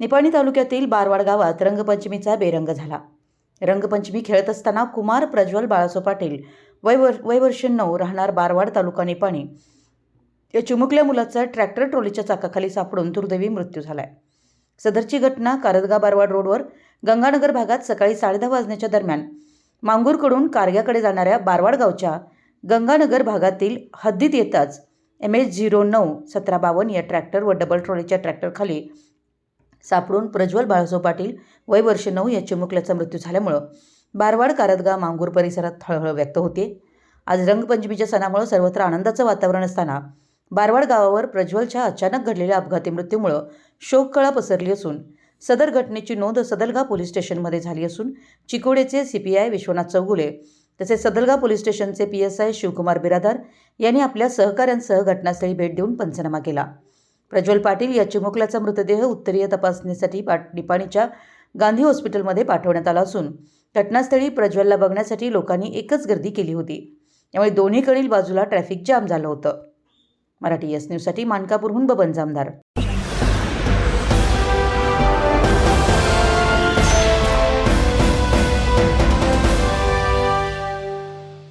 निपाणी तालुक्यातील बारवाड गावात रंगपंचमीचा बेरंग झाला. रंगपंचमी खेळत असताना कुमार प्रज्वल बाळासो पाटील वय वर वर्ष नऊ राहणार बारवाड तालुका निपाणी या चिमुकल्या मुलाचा ट्रॅक्टर ट्रॉलीच्या चाकाखाली सापडून दुर्दैवी मृत्यू झालाय. सदरची घटना कारदगा बारवाड रोडवर गंगानगर भागात सकाळी साडेदहा वाजण्याच्या दरम्यान. मांगूरकडून कारग्याकडे जाणाऱ्या बारवाड गावच्या गंगानगर भागातील हद्दीत येताच एम एच झिरो नऊ सतरा बावन्न या ट्रॅक्टर व डबल ट्रॉलीच्या ट्रॅक्टरखाली सापडून प्रज्वल बाळासो पाटील वय वर्ष नऊ या चिमुकल्याचा मृत्यू झाल्यामुळं बारवाड कारदगा मांगूर परिसरात हळहळ व्यक्त होते. आज रंगपंचमीच्या सणामुळं सर्वत्र आनंदाचं वातावरण असताना बारवाड गावावर प्रज्वलच्या अचानक घडलेल्या अपघाती मृत्यूमुळं शोककळा पसरली असून सदर घटनेची नोंद सदलगा पोलीस स्टेशनमध्ये झाली असून चिकोडेचे C P I Vishwanath Chougule तसेच सदलगा पोलीस स्टेशनचे P S I Shivkumar Biradar यांनी आपल्या सहकाऱ्यांसह घटनास्थळी भेट देऊन पंचनामा केला. प्रज्वल पाटील या चिमुकल्याचा मृतदेह उत्तरीय तपासणीसाठी पाट निपाणीच्या गांधी हॉस्पिटलमध्ये पाठवण्यात आला असून घटनास्थळी प्रज्वलला बघण्यासाठी लोकांनी एकच गर्दी केली होती. त्यामुळे दोन्हीकडील बाजूला ट्रॅफिक जाम झालं होतं. मराठी एस न्यूजसाठी मानकापूरहून बबन जामदार.